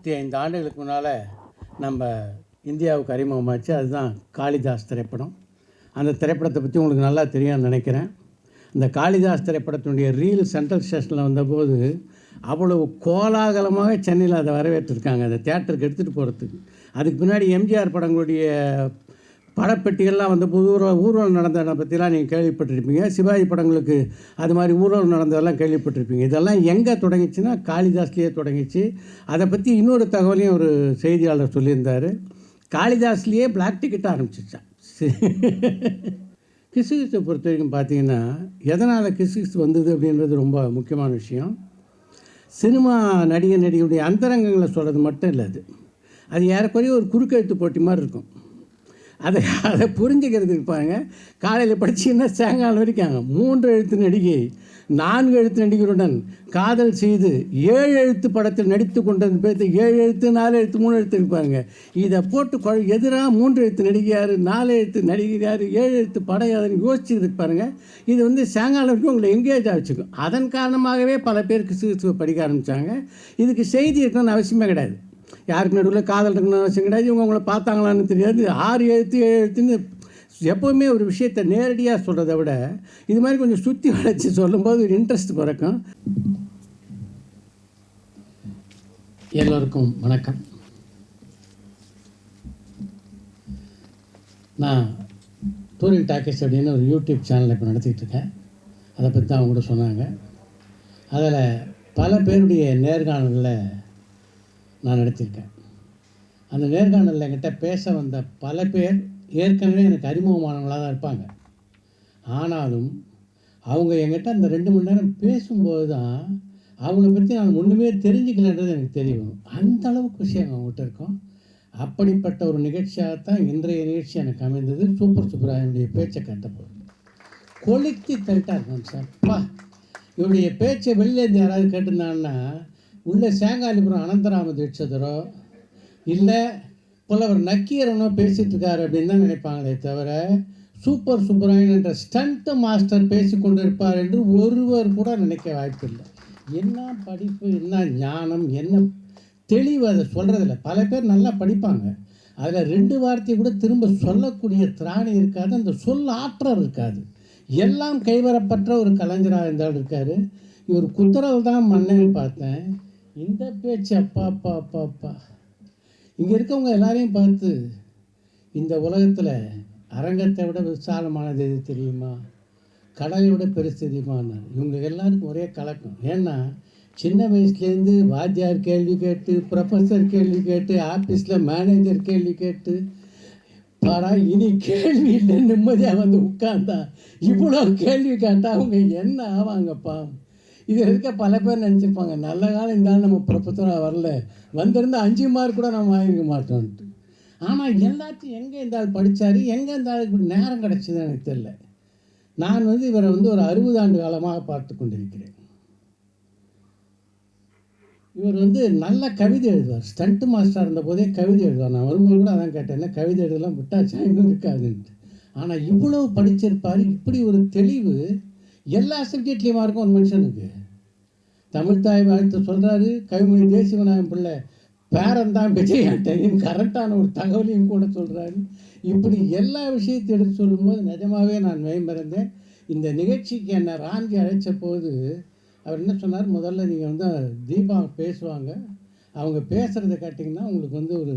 இருபத்தி ஐந்து ஆண்டுகளுக்கு முன்னால் நம்ம இந்தியாவுக்கு அறிமுகமாச்சு. அதுதான் காளிதாஸ் திரைப்படம். அந்த திரைப்படத்தை பற்றி உங்களுக்கு நல்லா தெரியும்னு நினைக்கிறேன். இந்த காளிதாஸ் திரைப்படத்தினுடைய ரீல் சென்ட்ரல் ஸ்டேஷனில் வந்தபோது அவ்வளவு கோலாகலமாக சென்னையில் அதை வரவேற்றிருக்காங்க. அந்த தேட்டருக்கு எடுத்துகிட்டு போகிறதுக்கு அதுக்கு பின்னாடி எம்ஜிஆர் படங்களுடைய படப்பெட்டிகள்லாம் வந்து ஊர்வலம் ஊர்வலம் நடந்ததை பற்றிலாம் நீங்கள் கேள்விப்பட்டிருப்பீங்க. சிவாஜி படங்களுக்கு அது மாதிரி ஊர்வலம் நடந்ததெல்லாம் கேள்விப்பட்டிருப்பீங்க. இதெல்லாம் எங்கே தொடங்கிச்சுன்னா காளிதாஸ்லேயே தொடங்கிச்சு. அதை பற்றி இன்னொரு தகவலையும் ஒரு செய்தியாளர் சொல்லியிருந்தார். காளிதாஸ்லேயே பிளாக் டிக்கெட் ஆரம்பிச்சிச்சான் கிசுகிசை பொறுத்த வரைக்கும் பார்த்தீங்கன்னா எதனால் கிசுகிசு வந்தது அப்படின்றது ரொம்ப முக்கியமான விஷயம். சினிமா நடிகர் நடிகையுடைய அந்தரங்கங்களை சொல்கிறது மட்டும் இல்லை அது. அது ஏறக்குறைய ஒரு குறுக்கெழுத்து போட்டி மாதிரி இருக்கும். அதை அதை புரிஞ்சுக்கிறதுக்கு பாருங்க. காலையில் படிச்சீங்கன்னா சாயங்காலம் வரைக்கும் மூன்று எழுத்து நடிகை நான்கு எழுத்து நடிகருடன் காதல் செய்து ஏழு எழுத்து படத்தில் நடித்து கொண்டது பேர்த்து ஏழு எழுத்து நாலு எழுத்து மூணு எழுத்து இருப்பாருங்க இதை போட்டு கொ எதிராக மூன்று எழுத்து நடிகையார் நாலு எழுத்து நடிகையார் ஏழு எழுத்து படம் யாருன்னு யோசிச்சுட்டு பாருங்க. இது வந்து சாயங்காலம் வரைக்கும் உங்களை எங்கேஜ் ஆகிச்சுக்கும் அதன் காரணமாகவே பல பேருக்கு சிகிச்சை படிக்க ஆரம்பித்தாங்க இதுக்கு செய்தி இருக்கணும்னு அவசியமே கிடையாது. யாருக்கு நடுவில் காதல் இருக்குன்னு அவசியம் கிடையாது. இவங்க அவங்கள பார்த்தாங்களான்னு தெரியாது. ஆறு எழுத்து எழுத்துன்னு எப்போவுமே ஒரு விஷயத்தை நேரடியாக சொல்கிறத விட இது மாதிரி கொஞ்சம் சுற்றி வளைச்சி சொல்லும்போது ஒரு இன்ட்ரெஸ்ட் பிறக்கும். எல்லோருக்கும் வணக்கம். நான் டூரிங் டாக்கீஸ் அப்படின்னு ஒரு யூடியூப் சேனலை இப்போ நடத்திக்கிட்டு இருக்கேன். அதை பற்றி தான் அவங்க கூட சொன்னாங்க. அதில் பல பேருடைய நேர்காணலில் நான் நடத்தியிருக்கேன் அந்த நேர்காணலில் என்கிட்ட பேச வந்த பல பேர் ஏற்கனவே எனக்கு அறிமுகமானவங்களாக தான் இருப்பாங்க. ஆனாலும் அவங்க என்கிட்ட அந்த ரெண்டு மணி நேரம் பேசும்போது தான் அவங்கள பற்றி நான் ஒன்றுமே தெரிஞ்சுக்கலன்றது எனக்கு தெரியும். அந்த அளவுக்கு விஷயம் அவங்ககிட்ட இருக்கும். அப்படிப்பட்ட ஒரு நிகழ்ச்சியாக தான் இன்றைய நிகழ்ச்சி எனக்கு அமைந்தது. சூப்பர் சுப்ராயனுடைய பேச்சை கட்டப்படும் கொளுத்தி தள்ளிட்டா இருக்கும் சார். பா இவருடைய பேச்சை வெளிலேருந்து யாராவது கேட்டிருந்தாங்கன்னா உள்ள சேங்காலிபுரம் அனந்தராம தீட்சதரோ இல்லை புலவர் நக்கீரனோ பேசிட்டு இருக்காரு அப்படின்னு தான் நினைப்பாங்களே தவிர சூப்பர் சுப்பராயன் என்ற ஸ்டண்ட் மாஸ்டர் பேசி கொண்டிருப்பார் என்று ஒருவர் கூட நினைக்க வாய்ப்பில்லை. என்ன படிப்பு என்ன ஞானம் என்ன தெளிவு அதை சொல்கிறதில்ல பல பேர் நல்லா படிப்பாங்க. அதில் ரெண்டு வார்த்தையை கூட திரும்ப சொல்லக்கூடிய திராணி இருக்காது அந்த சொல் ஆற்றல் இருக்காது. எல்லாம் கைவரப்பட்ட ஒரு கலைஞராக இருந்தாலும் இருக்கார். இவர் குதிரல் தான் மன்னன் பார்த்தேன். இந்த பேச்சு அப்பா அப்பா அப்பா அப்பா இங்கே இருக்கவங்க எல்லாரையும் பார்த்து இந்த உலகத்தில் அரங்கத்தை விட விசாலமானது எது தெரியுமா? கடலை விட பெருசு தெரியுமான்னார் இவங்க எல்லாருக்கும் ஒரே கலக்கம். ஏன்னா சின்ன வயசுலேருந்து வாத்தியார் கேள்வி கேட்டு ப்ரொஃபஸர் கேள்வி கேட்டு ஆஃபீஸில் மேனேஜர் கேள்வி கேட்டு பாடா இனி கேள்வி இல்லை நிம்மதியாக வந்து உட்கார்ந்தா இவ்வளோ கேள்வி கேட்டால் அவங்க என்ன ஆவாங்கப்பா? இது இருக்க பல பேர் நினச்சிருப்பாங்க நல்ல காலம் இருந்தாலும் நம்ம ப்ரொஃபஸராக வரல. வந்திருந்தா அஞ்சு மார்க் கூட நம்ம வாங்கிக்க மாட்டோம்ட்டு ஆனால் எல்லாத்தையும் எங்கே இருந்தாலும் படித்தார் எங்கே இருந்தாலும் நேரம் கிடச்சிதுன்னு எனக்கு தெரியல. நான் வந்து இவரை வந்து ஒரு அறுபது ஆண்டு காலமாக பார்த்து கொண்டிருக்கிறேன். இவர் வந்து நல்ல கவிதை எழுதுவார். ஸ்டண்ட் மாஸ்டராக இருந்த போதே கவிதை எழுதுவார். நான் வரும்போது கூட அதான் கேட்டேன் என்ன கவிதை எழுதலாம்? விட்டாச்சா? இன்னும் இருக்காதுன்ட்டு ஆனால் இவ்வளவு படிச்சிருப்பார். இப்படி ஒரு தெளிவு எல்லா சப்ஜெக்ட்லேயுமா இருக்கும் ஒரு மனுஷனுக்கு? தமிழ் தாய் வாழ்த்து சொல்கிறாரு கவிமணி தேசிவநாயகம் பிள்ளை. பேரன் தான் விஜயாட்டையும் கரெக்டான ஒரு தகவலையும் கூட சொல்கிறாரு இப்படி எல்லா விஷயத்தையும் எடுத்து சொல்லும்போது நிஜமாகவே நான் மேம்பறந்தேன். இந்த நிகழ்ச்சிக்கு என்னை ராஞ்சி அழைச்ச போது அவர் என்ன சொன்னார்? முதல்ல நீங்கள் வந்து தீபா பேசுவாங்க. அவங்க பேசுகிறத கேட்டிங்கன்னா உங்களுக்கு வந்து ஒரு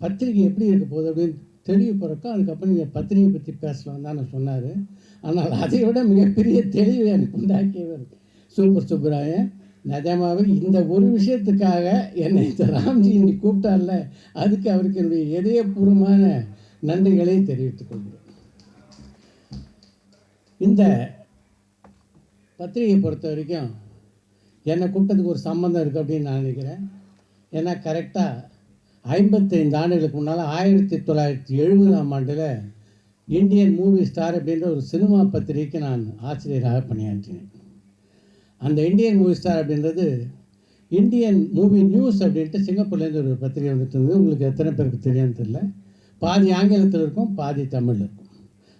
பத்திரிகை எப்படி இருக்க போகுது அப்படின்னு தெளிவு பிறக்கும். அதுக்கப்புறம் நீங்கள் பத்திரிகை பற்றி பேசலாம் தான் சொன்னார். ஆனால் அதை விட மிகப்பெரிய தெளிவு எனக்கு உண்டாக்கியவர் சூப்பர் சுப்பராயன். நிஜமாவே இந்த ஒரு விஷயத்துக்காக என்னை இந்த ராம்ஜி இன்னைக்கு கூப்பிட்டார்ல அதுக்கு அவருக்கு என்னுடைய இதயபூர்வமான நன்றிகளை தெரிவித்துக் கொள்கிறேன். இந்த பத்திரிகையை பொறுத்த வரைக்கும் என்னை கூப்பிட்டதுக்கு ஒரு சம்மந்தம் இருக்குது அப்படின்னு நான் நினைக்கிறேன். ஏன்னா கரெக்டாக ஐம்பத்தைந்து ஆண்டுகளுக்கு முன்னால் ஆயிரத்தி தொள்ளாயிரத்தி எழுபதாம் ஆண்டில் இந்தியன் மூவி ஸ்டார் அப்படின்ற ஒரு சினிமா பத்திரிகைக்கு நான் ஆசிரியராக பணியாற்றினேன். அந்த இந்தியன் மூவி ஸ்டார் அப்படின்றது இந்தியன் மூவி நியூஸ் அப்படின்ட்டு சிங்கப்பூர்லேருந்து ஒரு பத்திரிகை வந்துட்டு இருந்தது. உங்களுக்கு எத்தனை பேருக்கு தெரியும்னு தெரியல. பாதி ஆங்கிலத்தில் இருக்கும் பாதி தமிழில் இருக்கும்.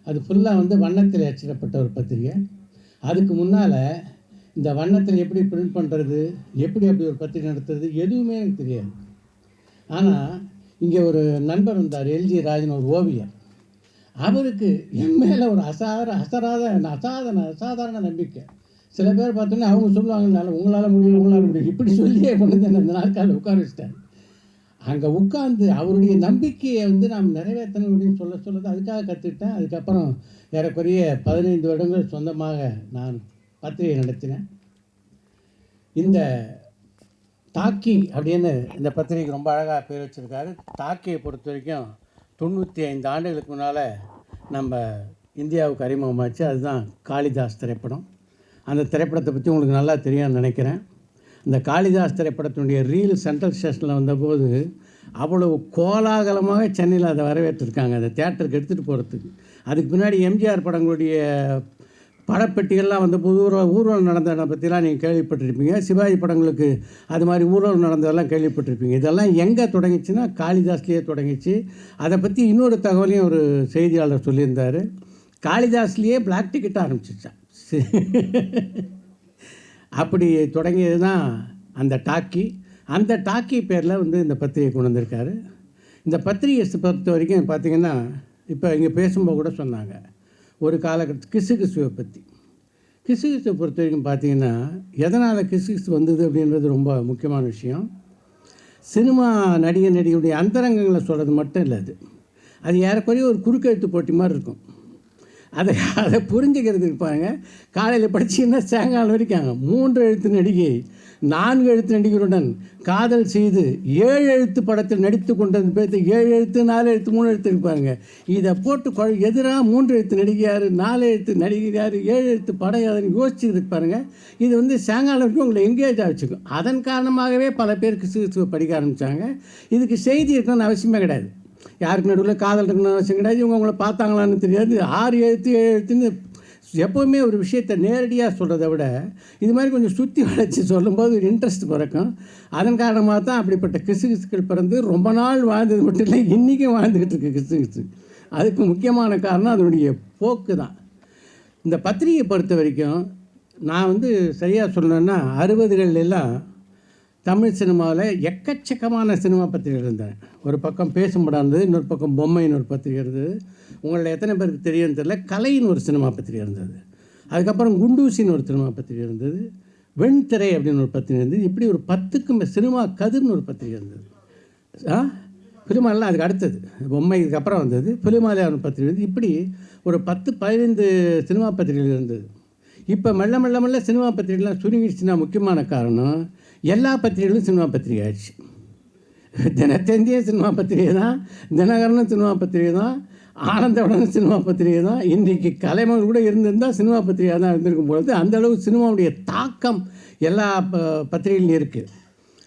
அது ஃபுல்லாக வந்து வண்ணத்தில் அச்சிடப்பட்ட ஒரு பத்திரிகை. அதுக்கு முன்னால் இந்த வண்ணத்தில் எப்படி பிரிண்ட் பண்ணுறது எப்படி அப்படி ஒரு பத்திரிகை நடத்துறது எதுவுமே எனக்கு தெரியாது. ஆனால் இங்கே ஒரு நண்பர் இருந்தார் எல்ஜி ராஜன் ஒரு ஓவியர். அவருக்கு என் மேலே ஒரு அசார அசராத அசாதாரண அசாதாரண நம்பிக்கை. சில பேர் பார்த்தோன்னா அவங்க சொல்லுவாங்கனால உங்களால் முடியும் உங்களால் முடியும் இப்படி சொல்லியே கொண்டு வந்து அந்த நாற்காலில் உட்கார வச்சிட்டார். அங்கே உட்காந்து அவருடைய நம்பிக்கையை வந்து நாம் நிறைவேற்றணும் அப்படின்னு சொல்ல சொல்ல அதுக்காக கற்றுக்கிட்டேன் அதுக்கப்புறம் ஏறக்குறைய பதினைந்து வருடங்கள் சொந்தமாக நான் பத்திரிகை நடத்தினேன். இந்த தாக்கி அப்படின்னு இந்த பத்திரிகைக்கு ரொம்ப அழகாக பேர் வச்சுருக்காரு. தாக்கியை பொறுத்த வரைக்கும் தொண்ணூற்றி ஐந்து ஆண்டுகளுக்கு முன்னால் நம்ம இந்தியாவுக்கு அறிமுகமாச்சு. அதுதான் காளிதாஸ் திரைப்படம். அந்த திரைப்படத்தை பற்றி உங்களுக்கு நல்லா தெரியும்னு நினைக்கிறேன். இந்த காளிதாஸ் திரைப்படத்தினுடைய ரீல் சென்ட்ரல் ஸ்டேஷனில் வந்தபோது அவ்வளவு கோலாகலமாக சென்னையில் அதை வரவேற்றிருக்காங்க. அந்த தேட்டருக்கு எடுத்துகிட்டு போகிறதுக்கு அதுக்கு பின்னாடி எம்ஜிஆர் படங்களுடைய படப்பெட்டிகள்லாம் வந்து போது ஊர்வலம் ஊர்வலம் நடந்ததை பற்றிலாம் நீங்கள் கேள்விப்பட்டிருப்பீங்க. சிவாஜி படங்களுக்கு அது மாதிரி ஊர்வலம் நடந்ததெல்லாம் கேள்விப்பட்டிருப்பீங்க. இதெல்லாம் எங்கே தொடங்கிச்சுன்னா காளிதாஸ்லேயே தொடங்கிச்சு. அதை பற்றி இன்னொரு தகவலையும் ஒரு செய்தியாளர் சொல்லியிருந்தார். காளிதாஸ்லேயே பிளாக் டிக்கெட் ஆரம்பிச்சிச்சான் அப்படி தொடங்கியது தான் அந்த டாக்கி. அந்த டாக்கி பேரில் வந்து இந்த பத்திரிகை கொண்டு வந்திருக்காரு. இந்த பத்திரிகை பொறுத்த வரைக்கும் பார்த்திங்கன்னா இப்போ இங்கே பேசும்போது கூட சொன்னாங்க. ஒரு காலகட்டத்து கிசு கிசுவை பற்றி கிசு கிசுவை பொறுத்த வரைக்கும் பார்த்தீங்கன்னா எதனால் கிசு கிசு வந்தது அப்படின்றது ரொம்ப முக்கியமான விஷயம். சினிமா நடிகை நடிகையுடைய அந்தரங்கங்களை சொல்கிறது மட்டும் இல்லை அது. அது ஏறக்குறைய ஒரு குறுக்கெழுத்து போட்டி மாதிரி இருக்கும். அதை அதை புரிஞ்சுக்கிறதுக்கு பாருங்க. காலையில் படிச்சிங்கன்னா சாயங்காலம் வரைக்கும் மூன்று எழுத்து நடிகை நான்கு எழுத்து நடிகருடன் காதல் செய்து ஏழு எழுத்து படத்தில் நடித்து கொண்டது பேர்த்து ஏழு எழுத்து நாலு எழுத்து மூணு எழுத்து இருப்பாருங்க இதை போட்டு கொ எதிராக மூன்று எழுத்து நடிகையார் நாலு எழுத்து நடிகையார் ஏழு எழுத்து படம் யாருன்னு யோசிச்சுட்டு பாருங்க. இது வந்து சாயங்காலம் வரைக்கும் உங்களை எங்கேஜ் ஆகிச்சுக்கும் அதன் காரணமாகவே பல பேருக்கு சிகிச்சை படிக்க ஆரம்பித்தாங்க இதுக்கு செய்தி இருக்கணும்னு அவசியமே கிடையாது. யாருக்கு நடுவில் காதல் இருக்குன்னு அவசியம் கிடையாது இவங்க அவங்கள பார்த்தாங்களான்னு தெரியாது. ஆறு எழுத்து ஏழு எழுத்துன்னு எப்போவுமே ஒரு விஷயத்தை நேரடியாக சொல்கிறத விட இது மாதிரி கொஞ்சம் சுற்றி வளைச்சி சொல்லும்போது ஒரு இன்ட்ரெஸ்ட் பிறக்கும். அதன் காரணமாக தான் அப்படிப்பட்ட கிசு கிசுக்கள் பிறந்து ரொம்ப நாள் வாழ்ந்தது மட்டும் இல்லை இன்றைக்கும் வாழ்ந்துக்கிட்டு இருக்கு கிசு கிசு அதுக்கு முக்கியமான காரணம் அதனுடைய போக்கு தான். இந்த பத்திரிகையை பொறுத்த வரைக்கும் நான் வந்து சரியாக சொல்லணுன்னா அறுபதுகள் எல்லாம் தமிழ் சினிமாவில் எக்கச்சக்கமான சினிமா பத்திரிகை இருந்தேன். ஒரு பக்கம் பேசும் படம் இருந்தது இன்னொரு பக்கம் பொம்மைன்னு ஒரு பத்திரிகை இருந்தது. உங்களில் எத்தனை பேருக்கு தெரியும்னு தெரியல கலைன்னு ஒரு சினிமா பத்திரிகை இருந்தது. அதுக்கப்புறம் குண்டூசின்னு ஒரு சினிமா பத்திரிகை இருந்தது. வெண்திரை அப்படின்னு ஒரு பத்திரிகை இருந்தது. இப்படி ஒரு பத்துக்கும் சினிமா கதிர்னு ஒரு பத்திரிகை இருந்தது. ஆ? பிலிமாலாம் அதுக்கு அடுத்தது. பொம்மை இதுக்கப்புறம் வந்தது. பிலிமாலையான பத்திரிகை இருந்தது. இப்படி ஒரு பத்து பதினைந்து சினிமா பத்திரிகைகள் இருந்தது. இப்போ மெல்ல மெல்ல மெல்ல சினிமா பத்திரிகைலாம் சுருங்கிடுச்சுன்னா முக்கியமான காரணம் எல்லா பத்திரிகைகளும் சினிமா பத்திரிகை ஆயிடுச்சு. தினத்தந்திய சினிமா பத்திரிகை தான் தினகரனும் சினிமா பத்திரிகை தான் ஆனந்தவுடனும் சினிமா பத்திரிகை தான். இன்றைக்கு கலைமகள் கூட இருந்திருந்தால் சினிமா பத்திரிகையாக தான் இருந்திருக்கும் பொழுது அந்தளவு சினிமாவுடைய தாக்கம் எல்லா ப பத்திரிகையிலும் இருக்குது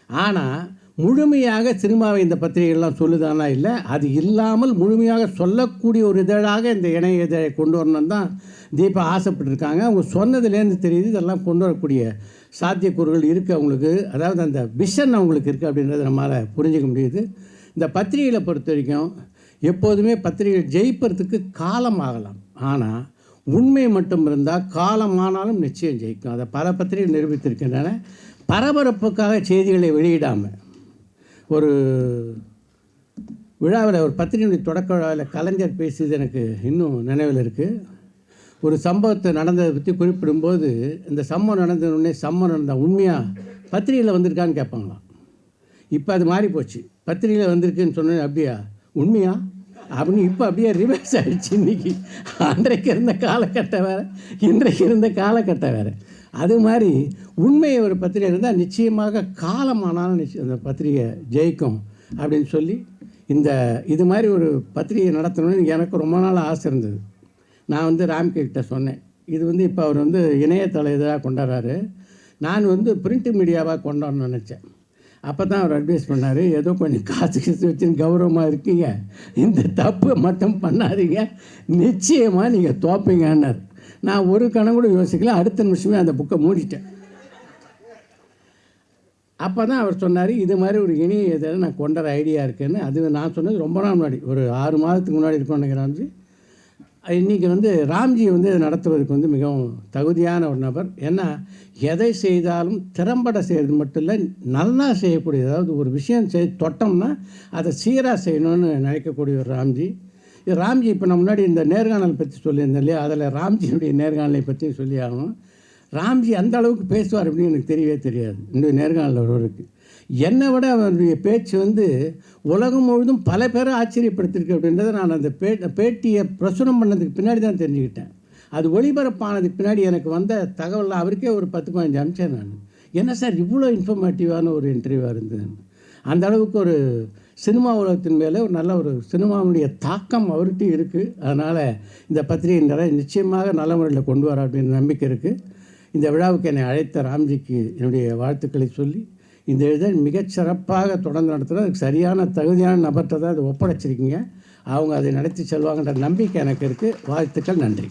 ஆனால் முழுமையாக சினிமாவை இந்த பத்திரிகைகள்லாம் சொல்லுதானா இல்லை? அது இல்லாமல் முழுமையாக சொல்லக்கூடிய ஒரு இதழாக இந்த இணைய இதழை கொண்டு வரணும் தான் தீபா ஆசைப்பட்டிருக்காங்க. அவங்க சொன்னதுலேருந்து தெரியுது இதெல்லாம் கொண்டு வரக்கூடிய சாத்தியக்கூறுகள் இருக்குது அவங்களுக்கு. அதாவது அந்த விஷன் அவங்களுக்கு இருக்குது அப்படின்றத நம்மளால் புரிஞ்சுக்க முடியுது. இந்த பத்திரிகைகளை பொறுத்த வரைக்கும் எப்போதுமே பத்திரிகைகள் ஜெயிப்பதுக்கு காலம் ஆகலாம். ஆனால் உண்மை மட்டும் இருந்தால் காலம் ஆனாலும் நிச்சயம் ஜெயிக்கும். அதை பல பத்திரிகை நிரூபித்திருக்கின்றன. பரபரப்புக்காக செய்திகளை வெளியிடாமல் ஒரு விழாவில் ஒரு பத்திரிகை தொடக்க விழாவில் கலைஞர் பேசியது எனக்கு இன்னும் நினைவில் இருக்குது ஒரு சம்பவத்தை நடந்ததை பற்றி குறிப்பிடும்போது இந்த சம்பவம் நடந்த உடனே சம்பவம் நடந்தால் உண்மையாக பத்திரிகையில் வந்திருக்கான்னு கேட்பாங்களாம் இப்போ அது மாறி போச்சு. பத்திரிகையில் வந்திருக்குன்னு சொன்னேன் அப்படியா? உண்மையா? அப்படின்னு இப்போ அப்படியே ரிவர்ஸ் ஆகிடுச்சு இன்றைக்கி அன்றைக்கு இருந்த காலகட்டம் வேறு இன்றைக்கு இருந்த காலகட்டம் வேறு. அது மாதிரி உண்மை ஒரு பத்திரிகை இருந்தால் நிச்சயமாக காலமானாலும் நிச்சயம் அந்த பத்திரிகை ஜெயிக்கும் அப்படின்னு சொல்லி இந்த இது மாதிரி ஒரு பத்திரிகை நடத்தணும்னு எனக்கு ரொம்ப நாள் ஆசை இருந்தது. நான் வந்து ராம்கிட்ட சொன்னேன். இது வந்து இப்போ அவர் வந்து இணையதள இதாக கொண்டாடுறாரு. நான் வந்து பிரிண்ட் மீடியாவாக கொண்டாடணும்னு நினச்சேன். அப்போ தான் அவர் அட்வைஸ் பண்ணார் ஏதோ கொஞ்சம் காசு கிசு வச்சுன்னு கௌரவமாக இருக்கீங்க. இந்த தப்பு மட்டும் பண்ணாதீங்க. நிச்சயமாக நீங்கள் தோப்பீங்கன்னார். நான் ஒரு கணம் கூட யோசிக்கல. அடுத்த நிமிஷமே அந்த புக்கை மூடிட்டேன். அப்போ தான் அவர் சொன்னார் இது மாதிரி ஒரு இணைய இதில் நான் கொண்டு வர ஐடியா இருக்குன்னு. அது நான் சொன்னது ரொம்ப நாள் முன்னாடி ஒரு ஆறு மாதத்துக்கு முன்னாடி இருக்கும்னு ராம்ஜி. இன்றைக்கி வந்து ராம்ஜி வந்து இதை நடத்துவதற்கு வந்து மிகவும் தகுதியான ஒரு நபர். ஏன்னா எதை செய்தாலும் திறம்பட செய்கிறது மட்டும் இல்லை நல்லா செய்யக்கூடிய அதாவது ஒரு விஷயம் செய் தொட்டோம்னா அதை சீராக செய்யணும்னு நினைக்கக்கூடிய ஒரு ராம்ஜி. ராம்ஜி இப்போ நான் முன்னாடி இந்த நேர்காணல் பற்றி சொல்லியிருந்தேன் இல்லையா? அதில் ராம்ஜியுடைய நேர்காணலை பற்றி சொல்லி ஆகணும். ராம்ஜி அந்த அளவுக்கு பேசுவார் அப்படின்னு எனக்கு தெரியவே தெரியாது. இந்த நேர்காணல் ஒருவருக்கு என்னை விட அவருடைய பேச்சு வந்து உலகம் முழுதும் பல பேரை ஆச்சரியப்படுத்திருக்கு அப்படின்றத நான் அந்த பே பேட்டியை பிரசுரம் பண்ணதுக்கு பின்னாடி தான் தெரிஞ்சுக்கிட்டேன். அது ஒளிபரப்பானதுக்கு பின்னாடி எனக்கு வந்த தகவலில் அவருக்கே ஒரு பத்து பதினஞ்சு அமிச்சேன் நான். என்ன சார் இவ்வளோ இன்ஃபர்மேட்டிவான ஒரு இன்டர்வியூவாக இருந்தது அந்த அளவுக்கு ஒரு சினிமா உலகத்தின் மேலே ஒரு நல்ல ஒரு சினிமாவுடைய தாக்கம் அவர்கிட்ட இருக்குது அதனால் இந்த பத்திரிகை நிறைய நிச்சயமாக நல்ல முறையில் கொண்டு வர அப்படின்னு நம்பிக்கை இருக்குது இந்த விழாவுக்கு என்னை அழைத்த ராம்ஜிக்கு என்னுடைய வாழ்த்துக்களை சொல்லி இந்த இதழ் மிகச்சிறப்பாக தொடர்ந்து நடத்துகிற அதுக்கு சரியான தகுதியான நபர்கிட்ட தான் அதை ஒப்படைச்சிருக்கீங்க. அவங்க அதை நடத்தி செல்வாங்கன்ற நம்பிக்கை எனக்கு இருக்குது வாழ்த்துக்கள் நன்றி.